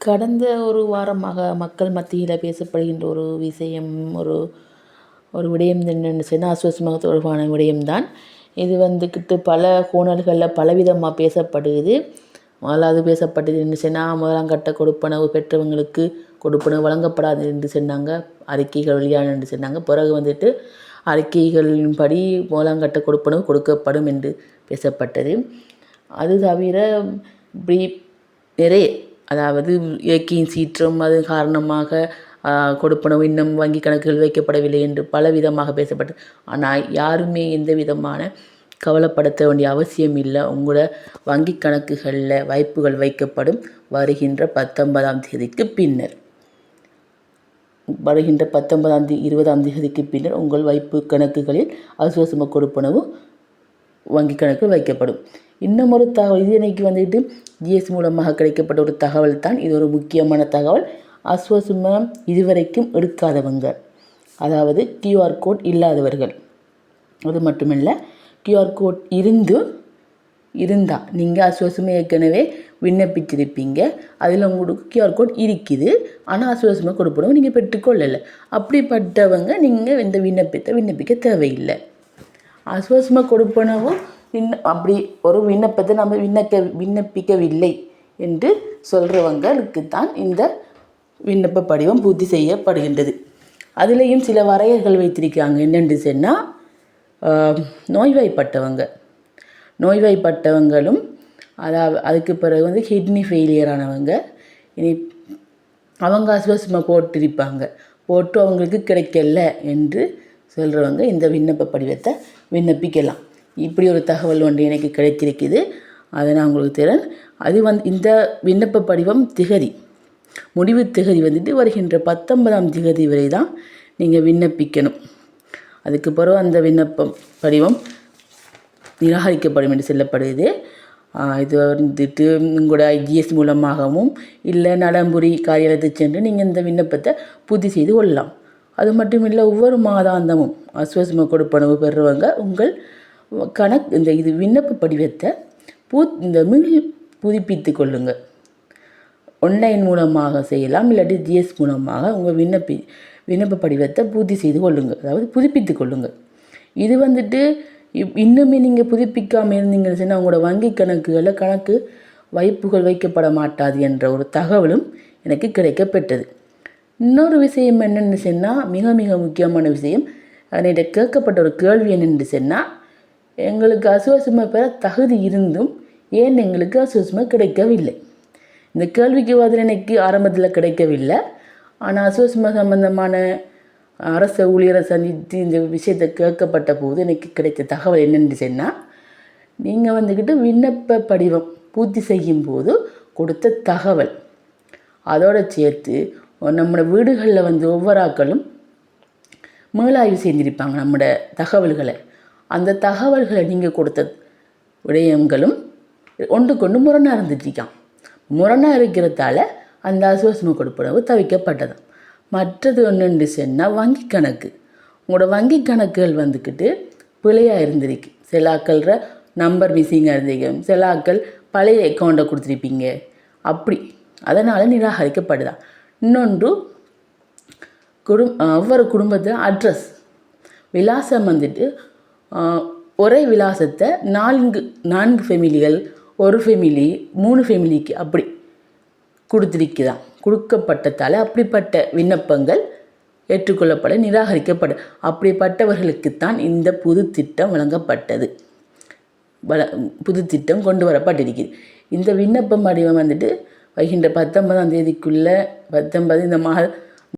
கடந்த ஒரு வாரமாக மக்கள் மத்தியில் பேசப்படுகின்ற ஒரு விஷயம் ஒரு ஒரு விடயம் என்னென்னு சொன்னால் அஸ்வசமாக தொடர்பான விடயம்தான். இது வந்துக்கிட்டு பல கோணல்களில் பலவிதமாக பேசப்படுது. முதலாவது பேசப்பட்டது என்று சொன்னால் முதலாம் கட்ட கொடுப்பனவு பெற்றவங்களுக்கு கொடுப்பனவு வழங்கப்படாது என்று சொன்னாங்க. அறிக்கைகள் வெளியான என்று சொன்னாங்க. பிறகு வந்துட்டு அறிக்கைகளின்படி முதலாம் கட்ட கொடுப்பனவு கொடுக்கப்படும் என்று பேசப்பட்டது. அது தவிர இப்படி நிறைய அதாவது இயற்கையின் சீற்றம் அது காரணமாக கொடுப்பனவு இன்னும் வங்கி கணக்குகள் வைக்கப்படவில்லை என்று பல விதமாக பேசப்பட்டது ஆனால் யாருமே எந்த விதமான கவலைப்படுத்த வேண்டிய அவசியம் இல்லை. உங்களோட வங்கி கணக்குகளில் வைப்புகள் வைக்கப்படும். வருகின்ற பத்தொன்பதாம் தேதிக்கு பின்னர். வருகின்ற பத்தொன்பதாம் தேதி இருபதாம் தேதிக்கு பின்னர் உங்கள் வைப்பு கணக்குகளில் அசுவசம கொடுப்பனவு வங்கி கணக்கு வைக்கப்படும். இன்னும் ஒரு தகவல் இது இன்னைக்கு வந்துட்டு? ஜிஎஸ் மூலமாக கிடைக்கப்பட்ட ஒரு தகவல் தான். இது ஒரு முக்கியமான தகவல். அஸ்வசுமம் இதுவரைக்கும் எடுக்காதவங்க. அதாவது கியூஆர் கோட் இல்லாதவர்கள். அது மட்டுமில்லை கியூஆர் கோட் இருந்து இருந்தால் நீங்கள் அஸ்வசமாக ஏற்கனவே விண்ணப்பிச்சிருப்பீங்க. அதில் உங்களுக்கு கியூஆர் கோட் இருக்குது. ஆனால் அஸ்வசமாக கொடுப்படும் நீங்கள் பெற்றுக்கொள்ளலை. அப்படிப்பட்டவங்க நீங்கள் இந்த விண்ணப்பத்தை விண்ணப்பிக்க தேவையில்லை. அஸ்வசமாக கொடுப்பனவும் விண்ண அப்படி ஒரு விண்ணப்பத்தை நம்ம விண்ணக்க விண்ணப்பிக்கவில்லை என்று சொல்கிறவங்களுக்கு தான் இந்த விண்ணப்ப படிவம் பூர்த்தி செய்யப்படுகின்றது. அதுலேயும் சில வரையர்கள் வைத்திருக்காங்க என்னென்று சொன்னால் நோய்வாய்ப்பட்டவங்க. நோய்வாய்ப்பட்டவங்களும் அதாவது அதுக்கு பிறகு வந்து கிட்னி ஃபெயிலியர் ஆனவங்க இனி அவங்க அசுவாசமாக போட்டிருப்பாங்க. போட்டு அவங்களுக்கு கிடைக்கல என்று செல்கிறவங்க இந்த விண்ணப்ப படிவத்தை விண்ணப்பிக்கலாம். இப்படி ஒரு தகவல் ஒன்று எனக்கு கிடைத்திருக்குது. அதை நான் உங்களுக்கு தரேன். அது வந்து இந்த விண்ணப்ப படிவம் திகதி. முடிவு திகதி வந்துட்டு வருகின்ற பத்தொன்பதாம் திகதி வரை தான் நீங்கள் விண்ணப்பிக்கணும். அதுக்கு பிறகு அந்த விண்ணப்பம் படிவம் நிராகரிக்கப்படும் என்று சொல்லப்படுது. இது வந்துட்டு உங்களோட ஐஜிஎஸ் மூலமாகவும் இல்லை நலம்புரி காரியாலயத்தை சென்று நீங்கள் இந்த விண்ணப்பத்தை பூர்த்தி செய்து கொள்ளலாம். அது மட்டும் இல்லை ஒவ்வொரு மாதாந்தமும் அஸ்வஸ்ம கொடுப்பனவு பெறுறவங்க உங்கள் கணக்கு இந்த இது விண்ணப்ப படிவத்தை பூ இந்த மீள் புதுப்பித்து கொள்ளுங்கள் ஆன்லைன் மூலமாக செய்யலாம் இல்லாட்டி ஜிஎஸ் மூலமாக உங்கள் விண்ணப்பி விண்ணப்ப படிவத்தை பூர்த்தி செய்து கொள்ளுங்கள் அதாவது புதுப்பித்து கொள்ளுங்கள் இது வந்துட்டு இன்னுமே நீங்கள் புதுப்பிக்காமல் இருந்தீங்கன்னு சொன்னால் உங்களோட வங்கி கணக்குகளில் கணக்கு வைப்புகள் வைக்கப்பட மாட்டாது என்ற ஒரு தகவலும் எனக்கு கிடைக்கப்பெற்றது. இன்னொரு விஷயம் என்னென்னு சொன்னால் மிக மிக முக்கியமான விஷயம். அதனிட கேட்கப்பட்ட ஒரு கேள்வி என்னென்னு சொன்னால் எங்களுக்கு அசுவாசமாக பெற தகுதி இருந்தும் ஏன் எங்களுக்கு அசுவாசமாக கிடைக்கவில்லை? இந்த கேள்விக்கு பதில் எனக்கு ஆரம்பத்தில் கிடைக்கவில்லை. ஆனால் அசுவாசமாக சம்பந்தமான அரசு ஊழியரை சந்தித்து இந்த விஷயத்தை கேட்கப்பட்ட போது எனக்கு கிடைத்த தகவல் என்னென்னு சொன்னால் நீங்கள் வந்துக்கிட்டு விண்ணப்ப படிவம் பூர்த்தி செய்யும் போது கொடுத்த தகவல். அதோடு சேர்த்து நம்மளோட வீடுகளில் வந்து ஒவ்வொரு ஆக்களும் மேலாய்வு செஞ்சிருப்பாங்க நம்மளோட தகவல்களை. அந்த தகவல்களை நீங்கள் கொடுத்த விடயங்களும் ஒன்று கொண்டு முரணாக இருந்துட்டுருக்கான். முரணாக இருக்கிறதால அந்த அசுவசம கொடுப்பனவு தவிக்கப்பட்டது. மற்றது ஒன்று சொன்னால் வங்கி கணக்கு. உங்களோட வங்கி கணக்குகள் வந்துக்கிட்டு பிழையாக இருந்திருக்கு. சில ஆக்கள்ற நம்பர் மிஸ்ஸிங்காக இருந்திருக்கும். சில ஆக்கள் பழைய அக்கௌண்ட்டை கொடுத்துருப்பீங்க. அப்படி. அதனால் நிராகரிக்கப்படுதான் இன்னொன்று குடும் ஒவ்வொரு குடும்பத்தில் அட்ரஸ் விலாசம் வந்துட்டு ஒரே விலாசத்தை நான்கு நான்கு ஃபெமிலிகள் ஒரு ஃபெமிலி மூணு ஃபெமிலிக்கு அப்படி கொடுத்துருக்கிறான் கொடுக்கப்பட்டதால் அப்படிப்பட்ட விண்ணப்பங்கள் ஏற்றுக்கொள்ளப்பட நிராகரிக்கப்பட அப்படிப்பட்டவர்களுக்குத்தான் இந்த புது திட்டம் வழங்கப்பட்டது. வள புது திட்டம் கொண்டு வரப்பட்டிருக்குது இந்த விண்ணப்பம் வடிவம் வந்துட்டு வருகின்ற பத்தொன்பதாம் தேதிக்குள்ளே பத்தொன்பது இந்த மாத